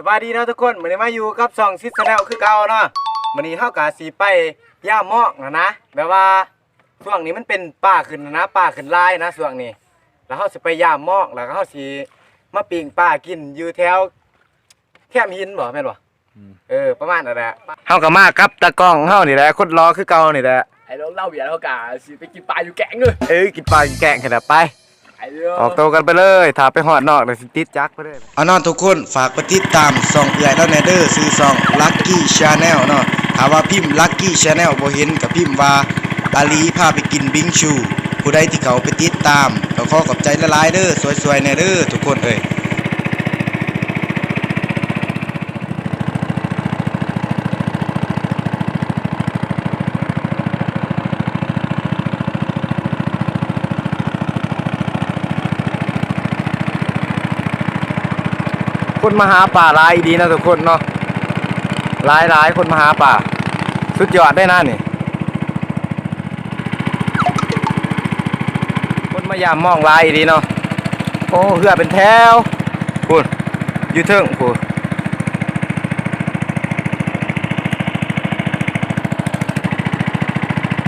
สวัสดีเนาะทุกคนมื้อนี้มาอยู่กับช่องซิสแนลคือเก่าเนาะมื้อนี้เฮาก็สิไปย่ามหมอกนะนะแบบว่าช่วงนี้มันเป็นป่าขึ้นนะนะป่าขึ้นลายนะช่วงนี้ แล้วเฮาสิไปย่ามหมอกแล้วก็เฮาสิมาปิ้งปลากินอยู่แถวแคมหินบ่แม่นบ่เออประมาณนั้นแหละเฮาก็มากับตากล้องเฮานี่แหละคนรอคือเก่านี่แหละไอ้น้องเล่าเบียร์เขากะสิไปกินปลาอยู่แกงเลยเอ้ยกินปลากินแกงกันแล้วไปไอ้เรื่องออกตัวกันไปเลยถ้าไปหอดนอกเดี๋ยวสิติดจักไปเลย เอาเนอนทุกคนฝากไปติดตามส่องเอื่อยแล้วแนเดอร์ซื้อส่อง Lucky Channel เนาะถ้าว่าพิมพ์ Lucky Channel บ่เห็นกับพิมพ์ว่าอาลีพาไปกินบิงชู ผู้ใดที่เขาไปติดตามก็ขอขอบใจละลายๆเด้อสวยๆแน่เด้อทุกคนเอ้ย คนมาหาป่าหลายดีนะทุกคนเนาะหลายหลายคนมาหาป่า สุดยอดได้นะนี่ คนมายามมองหลายดีเนาะโอ้เหือเป็นแถวพูดอยู่เทิงพูด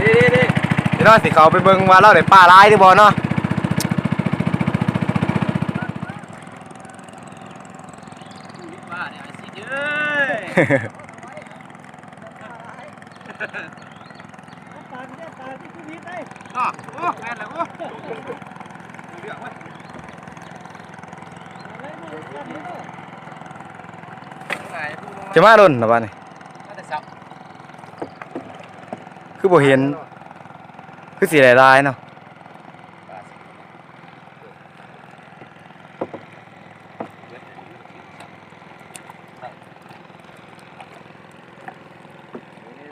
ดีดีดีเดี๋ยวเนาะสิเขาไปเบิ่งว่าเราได้ป่าหลายหรือบ่เนาะ ว่าเนี่ยไอ้สิเอ้ยอ๋อโอ้แม่นแล้วโอ้เรื่องเว้ยไหนพูดลงจะมาโดนหรอบ้านี่มาแต่เช้า คือบ่เห็น คือสีลายๆเนาะ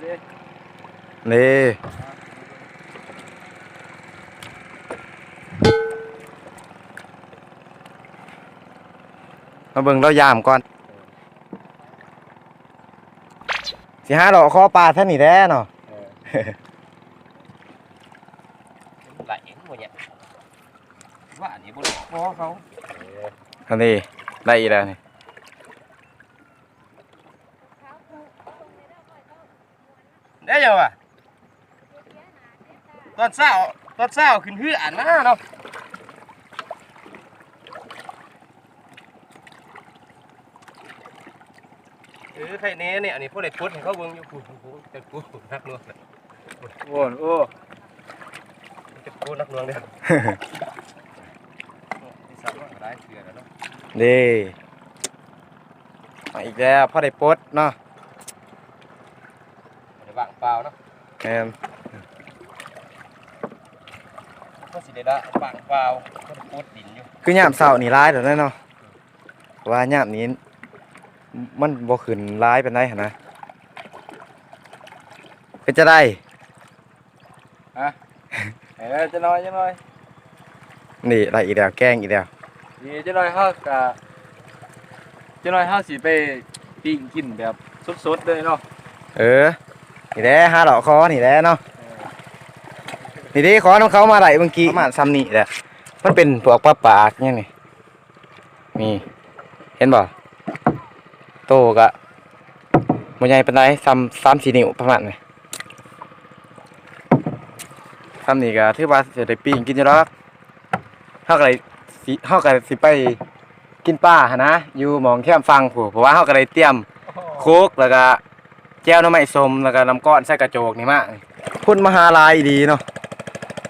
นี่มาเบิ่งเรายามก่อนสิหาดอกคอปลาท่านนี่แท้เนาะไหลเอ็นหมดเนี่ยว่าอันนี้บ่ได้พอเขาอันนี้ได้อีกแล้วนี่ ได้ยังวะตอนเช้าตอนเช้าขึ้นเฮืออ่านมาเนาะเออใครเน้เนี่ยอันนี้พวกเด็กพุทธเขาเบิ่งอยู่กูกูแต่กูนักลวงเลยโอ้โอ้จะกูนักลวงเด้อที่สามว่าได้เสือแล้วเนาะดีมาอีกแล้วพ่อได้ปลดเนาะ บ่ได้ว่างเปล่าเนาะแม่นก็สิได้ละว่างเปล่าก็พุทธดินอยู่คือยามเช้านี่ร้ายเดี๋ยวนั้นเนาะว่ายามนี้มันบ่ขึ้นร้ายปานใดหั่นนะเป็นจะได้เออจะน้อยจะน้อยนี่ได้อีกแล้วแกล้งอีกแล้วนี่จะน้อยเฮากะจะน้อยเฮาสิไปปิ้งกินแบบสดๆเลยเนาะเออ นี่แหละหาดอกคอนี่แหละเนาะนี่เดิขอน้องเขามาไหลเมื่อกี้ประมาณซ้ำนี่แหละมันเป็นพวกปลาปากเนี่ยนี่มีเห็นบ่โตกะมันใหญ่ปานใดซ้ำซ้ำสี่นิ้วประมาณนี้ซ้ำนี่ก็ถือว่าจะได้ปิ้งกินอยู่แล้วเฮาก็เลยสิเฮาก็สิไปกินปลาหนนะอยู่หมองแคมฟังผู้เพราะว่าเฮาก็เลยเตรียมโคกแล้วก็ แก้วน้ำไม้สมแล้วก็น้ำก้อนใส่กระโจกนี่มาพุ่นมหาลายดีเนาะ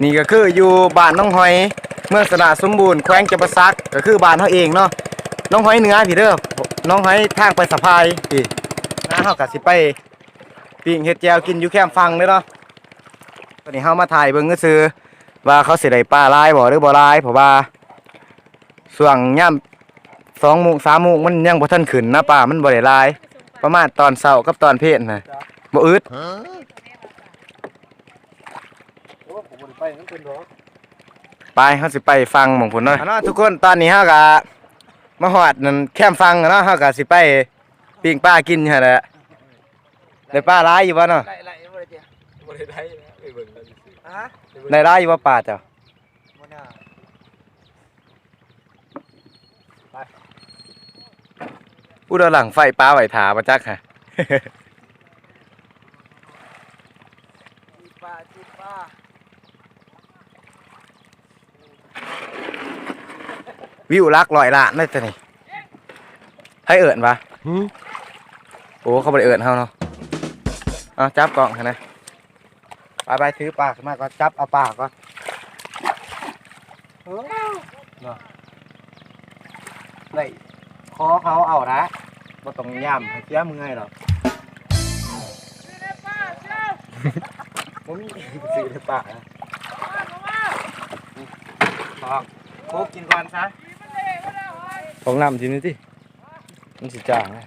นี่ก็คืออยู่บ้านน้องหอยเมืองสนาสมบูรณ์แขวงจำปาสักก็คือบ้านเขาเองเนาะน้องหอยเหนือพี่เด้อน้องหอยทางไปสะพายพี่นะเฮาก็สิไปปิ้งเฮ็ดแจวกินอยู่แคมฟังเด้อเนาะตอนนี้เฮามาถ่ายเบิ่งก็คือว่าเขาสิได้ปลาลายบ่หรือบ่ลายเพราะว่าช่วงย่ำสองโมงสามโมงมันยังบ่ทันขึ้นนะปลามันบ่ได้ลาย ประมาณตอนเช้ากับตอนเพลน่ะบ่อึดโอ้ผมบ่ได้ไปนั่นเป็นดอกไปเขาสิไปฟังหมองผลเนาะเนาะทุกคนตอนนี้เฮากะมาหอดนั่นแคมป์ฟังเนาะเฮากะสิไปปิ้งปลากินอยู่หั่นแหละได้ปลาร้ายอยู่บ่เนาะไล่ไล่บ่ได้เตี้ยบ่ได้ได้นะไปเบิ่งแล้วซื่อๆฮะได้ร้ายอยู่บ่ปลาเจ้า บ่น่า ป ผู้เดินหลังไฟป้าไหวถามาจักฮะปลาจิปลาวิวลักลอยละนั่นจะนี่ให้เอิญปะโอ้เขาบ่ไปเอิญเขาเนาะเอาจับกล่องค่ะนะไปไปถือปากขึ้นมาก็จับเอาปากก็เออเนาะได้คอเขาเอานะ บ่ต้องย่ำให้เสียมือไงหรอกผมมีซื้อในปากนะปากโคกกินก่อนซะ ของน้ำทีนี้ที่มันสิจางนะ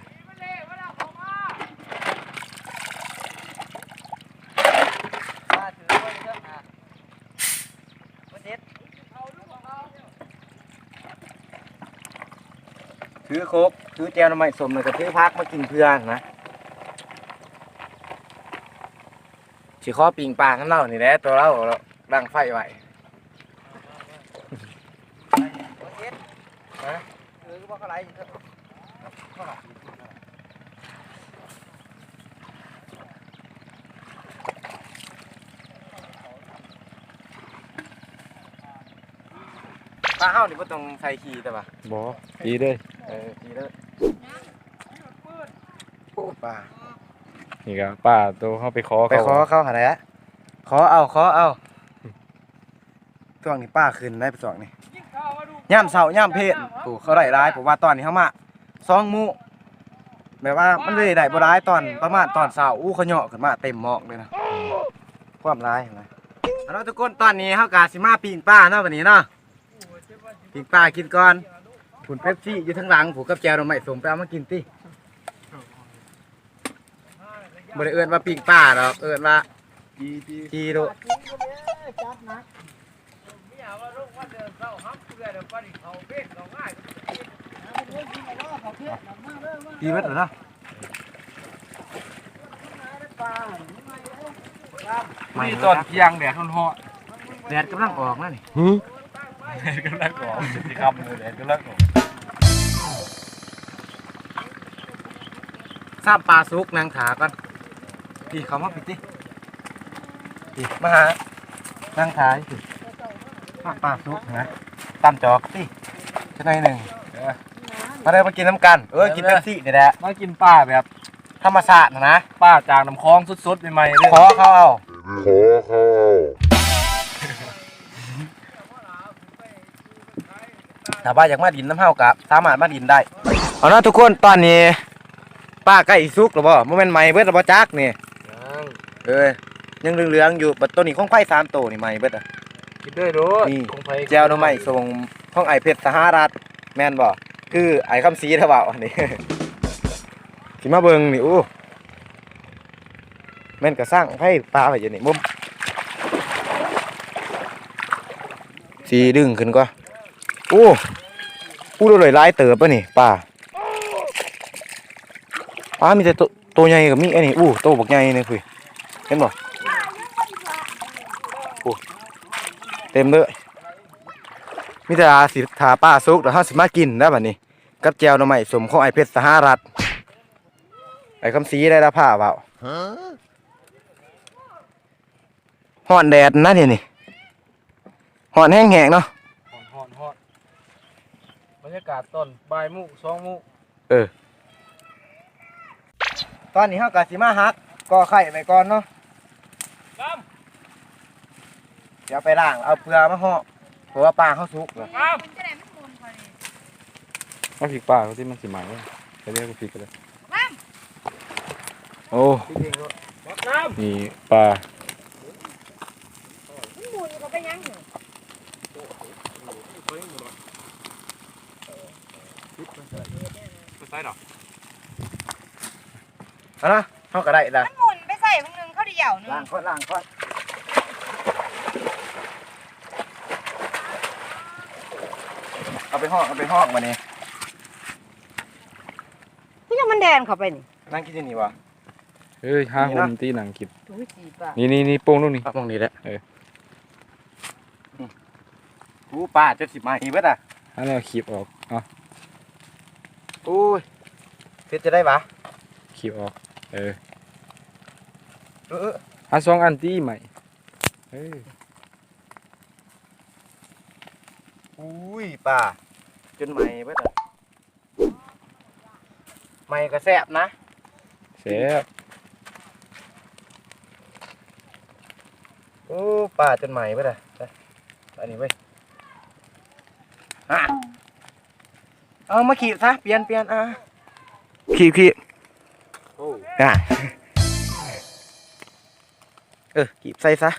โคกถือแจวน้ำมันสมเลยก็ถือพักมากินเพื่อนนะสิข้อปิงปลาข้างนอกนี่แหละตัวเราเราดังไฟไว้ปลาเฮานี่บ่ต้องใส่ขี้แต่ว่าบ่ดีเลย เออดีแล้วโอ้ป่านี่ก็ป้าตัวเขาไปขอไปขอเขาหาอะไรฮะขอเอาขอเอาช่วงนี้ป้าขึ้นได้ไปสองนี่ย่ำเสาย่ำเพศโอ้เขาได้ร้ายผมว่าตอนนี้เขามาสองหมูแบบว่ามันเลยได้บ่ร้ายตอนประมาณตอนเสาอู้เขาเหยาะขึ้นมาเต็มหมอกเลยนะความร้ายเห็นไหมเอาละทุกคนตอนนี้เขากาสิมาปีนป้าเนาะวันนี้เนาะปีนป้ากินก่อน ผุนเป๊ปซี่อยู่ทั้งหลังผูกกับแจวเราไม่สมไปเอามากินติบ่ได้เอิ้นว่าปีนป้าดอกเอิ้นว่าจีโดดีมั้ยเนาะมีตอนเที่ยงแดดร้อนแดดกำลังออกแล้วนี่ๆแดดกำลังออกสิคำเลยแดดกำลังออก ทราบปลาซุกนางขาก่อนพี่เขามาปิดดิพี่มาหานางขาสิทราบปลาซุกนะตามจอกสิจะหน่อยหนึ่งมาเลยมากินน้ำกันเออกินเป๊ปซี่นี่แหละมากินป้าแบบธรรมศาสตร์นะนะป้าจากน้ำคลองสดๆใหม่ๆเลยขอเขาเอาขอเขาเอาถ้าว่าอยากมาดินน้ำเฮากับสามารถมาดินได้ เอาเนาะทุกคนตอนนี้ ป้าใกล้สุกหรือบ่โมเมนต์ใหม่เบิดหรือบ่จักนี่เอ้ยยังเหลืองๆอยู่บัดตัวนี้ของไผ่สามตัวนี่ใหม่เบิดอะ กินด้วยด้วยนี่คงไปแจวหน่อไม้ส่งห้องไอเพชรสหรัฐแม่นบ่คือไอคำสีเท่าเปล่าอันนี้ สิมาเบิ่งนี่อู้แม่นก็สร้างให้ปลาไว้อยู่นี่มุมสีดึงขึ้นก็อู้อู้ดูเลยหลายเติบปะนี่ปลา ปลามีแต่ตัวตัวใหญ่กับมีอันนี้อู้โตวบักใหญ่นี่คุยเห็นบ่อู้เต็มเลยมิตรอาสิทาป้าซุกเดี๋ยวเฮาสิมากินนะบัดนี้ กับแจวหน่อไม้สมของไอเพชรสหรัฐไอคำสีได้ละผ้าเปล่าฮ้อนแดดนะเนี่ยนี่ฮ้อนแห้งๆเนาะฮอนฮอนบรรยากาศต้นบ่ายโมุสองโมุ ตอนนี้เฮาก็สิมาฮักก่อไข่ไปก่อนเนาะเดี๋ยวไปล้างเอาเปลือกมาห่อเพราะว่าปลาเขาสุกแล้วมาผิกป้าเขาที่มันสิใหม่เลยไปเรียกว่าผิกกันเลยโอ้นี่ปลาหมูนี่ก็ไปยังอยู่ใส่หรอ เอานะเฮาก็ได้ละมันหมุนไปใส่พวกนึงเขาเดียวนึงล้างก่อนล้างก่อนเอาไปห้องเอาไปห้องมานี่พี่ยังมันแดนเข้าไปนี่นั่งกินที่นี่วะเฮ้ยห้านี่หุ่นะมตีหนังกิบดูสีป่ะนี่นี่นี่โป้งลูกนี่เอามองนี้แหละเออมอู้ปลาจะสิบมาอีกเบิดอะอันนี้เอาขีบออกเอะอู้ยเฮ็ดจะได้ปะขีบออก เออเออ เออหาสองอันตีใหม่เอออุ้ยป่าจนใหม่เบิดอะใหม่ก็แซ่บนะเสียบโอ้ป่าจนใหม่เบิดอะไปอันนี้เว้ยอะเอามาขีดซะเปลี่ยนเปลี่ยนอะขีดขีดโอ้อะเออขีดใส่ซะ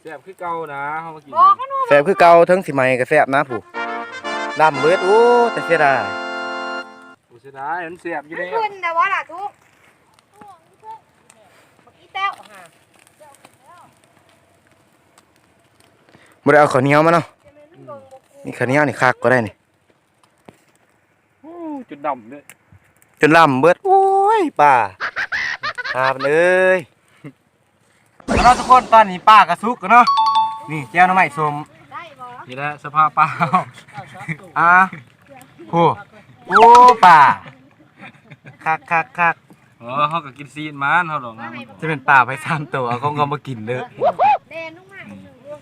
เสียบคือเก่านะเฮามากินบอกกันว่าแซ่บคือเก่าทั้งสิใหม่ก็แซ่บนะผู้ดำเบิดโอ้แต่เสียดายโอ้เสียดายมันเสียบอยู่มันแล้วขึ้นแต่ว่าล่ะทุกบักอีแต้วหาบ่ได้เอาข้าวเหนียวมาเนาะจะแม่นมันเบิ่งบ่กูมีข้าวเหนียวนี่คักก็ได้นี่โอ้จุดดำเลย จนลำเบิดโอ้ยป้าหาบเอ้ยแล้วเนาะทุกคนตอนนี้ป้ากระซุกกันเนาะนี่แก้วน้ำใหม่ส้มได้บ่นี่แหละสภาพเปล่าอะโอ้โอ้ป้าคักคักคักเออเฮาก็กินซีนมันเฮาดอกนะจะเป็นป้าไปสามตัวเขาก็มากินเด้อแดนลงมาอีกหนึ่งลูก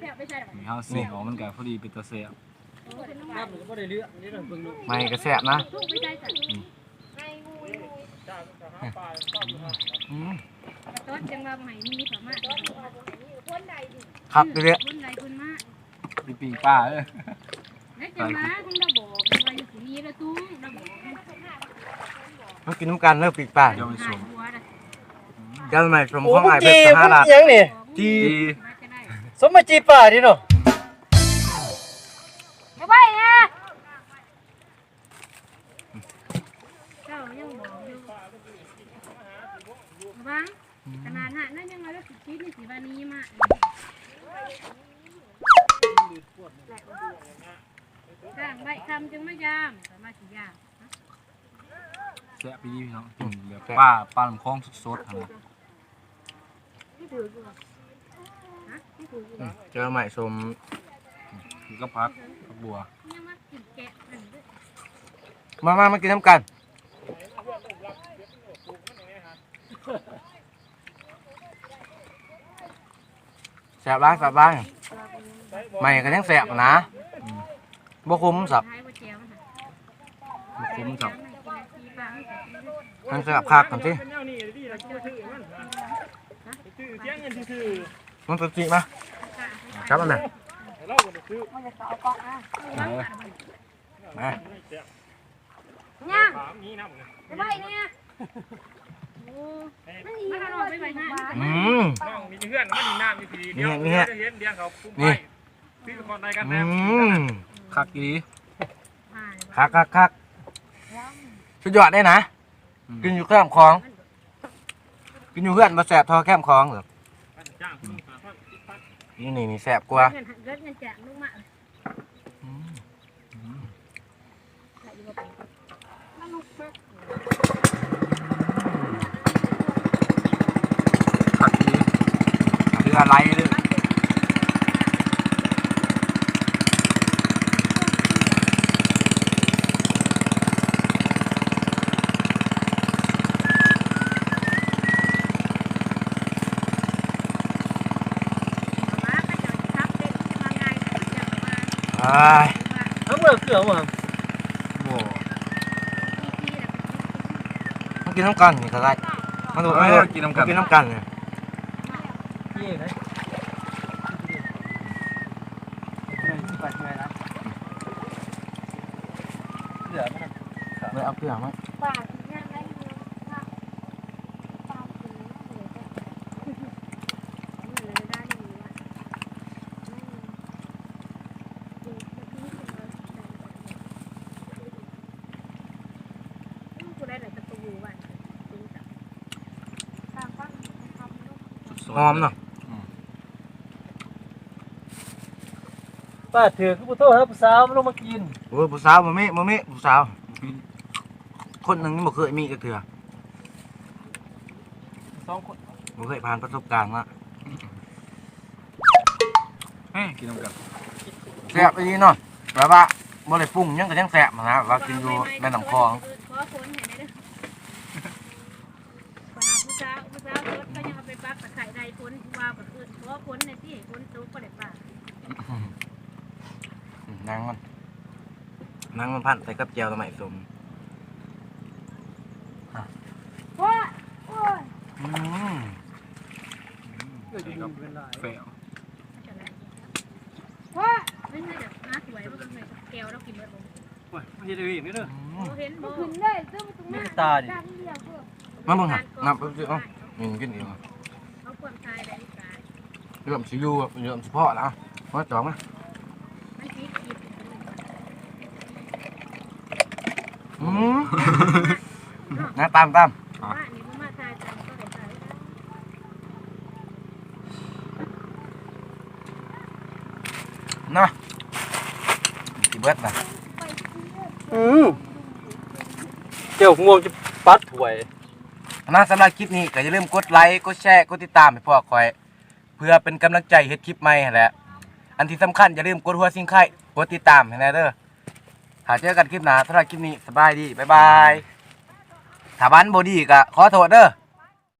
แต้วไปใส่ดอกนี่เฮาซีนออกมันก็พอดีเป็นตาเสียบ ไม่กระแสบนะทุกไปใส่จ้ะให้งูยมต้นจังว่าใหม่มีสามารถครับเรื่อยคนใดคนมามีปิงป้าเอ้ยและจังมาของเราบอกว่าอยู่ที่นี่ล้วตุ้งราบอกมากินน้ำกันเลิกปีป้าเดี๋ยวไปหาส่ยงหัวนะแก้วน้ำใหม่ส้มของไอ้แบบสหรัฐยังนี่จีสมมาจีป่าดิเนาะ เอาไว้นะเจ้ายังบอกอยู่ระวังขนาดนั้นนั่นยังมาแล้วสิคิดนี่สิวันนี้มาข้างใบคำจึงไม่ยามแต่มาสิยาม แซ่บพี่พี่น้องกินแบบป้าปลาลำคลองสดๆหั่นน่ะแก้วน้ำใหม่ส้มกินกับผักกับบัวยังมากินแกะอันนี้มามามากินน้ำกันแสบบ้างแสบบ้างไม่ก็ยังแสบนะบ่คุ้มสับท้ายว่าแจวนะมันคุ้มจับ มันแสบคักกันสิเป็นแนวนี้ดิเราชื่อชื่อมันชื่อเสียงเงินชื่อมันตัวจีมาครับอันไหนเราก็ซื้อมันจะเอากอกอะมาย่างถามนี้นะมึงไปไว้เนี่ยโอ้มันอีมามันทำรอออกไปไปไว้ไว้นะนะอืมน้องมีเพื่อนมันดีน้ำมีทีเดียวนี่นี่เห็นเดียวเขาคุ้มไปซื้อคนใดกันอืแน่มคักดีคักคักคัก สุดยอดได้นะ อืม กินอยู่แคมคลอง กินอยู่เพื่อนมาแสบทอแคมคลองเหรอจ้างคุณหาพันนี่นี่นี่แสบกว่า เงินเงินเงินแจกลูกมาคักดีคืออะไรเด้อมาก็จะทับเด็กที่มาไงจะมา อ้ายทั้งเมื่อเกลือมั้งโอ้มากินน้ำกันนี่ก็ได้มาดูเอไม่อได้กินน้ำกันกินน้ำกันเนี่ย พี่ไหน เลยเอาเกลือมา ปากย่างได้อยู่ปากปากกินเลยจ้ะ กูได้หลายตะปูบ้าน ตามฟังคำลูก สด หอมเนาะป้าถือคือผู้โตครับผู้สาวมันลงมากินโอ้ยผู้สาวบ่มีบ่มีผู้สาว คนหนึ่งนี่บ่เคยมีกระเถือสองคนบ่เคยผ่านประสบการณ์มาเฮ้ยกินน้ำกันแซ่บอีหลีเนาะแบบว่าบ่ได้ปรุงหยังก็ยังแซ่บนะแบบว่ากินอยู่แม่น้ำคลอง ขอ ไปปักตะไคร้ใดพ้นวาวกับคืนเพราะพ้นในที่พ้นตุ๊กก็ได้ป่า นั่งมันนั่งมัน พันใส่กับเจียวสมัยสมโอ้ยโอ้ยอืมเออจะมีเป็นหลายเฟลจะได้โอ้ยไม่ใช่แบบน้าสวยว่าเป็นไงแก้วเรากินเบิดบ่โอ้ยไม่ใช่ตัวเองนี่เด้อบ่เห็นบ่ขึ้นเลยซึ่งตรงไม่นั้นตาดิดังเดียวเพื่อมาเบิ่งหะนับไปสิเอ้ามีกินอีกเหรอเอาความตายได้ตายเรื่องสิอยู่เรื่องสิพ่อแล้วมาจองนะ มันคิดคิด อืม นะตามตามว่านี่บ่มาทายกันก็ได้ตายนะสิเบิดนะอือเจ้าง่วงจะปัดถ้วยนะสำหรับคลิปนี้ก็อย่าลืมกดไลค์ กดแชร์ กดติดตามให้พ่อคอย เพื่อเป็นกำลังใจเฮ็ดคลิปใหม่หั่นแหละ อันที่สำคัญอย่าลืมกดหัวซิงไข่กดติดตามให้แน่เด้อถ้าเจอกันคลิปหน้าสำหรับคลิปนี้สบายดี บ๊ายบาย ถ้าบ้านบ่ดีก็ขอโทษเด้อ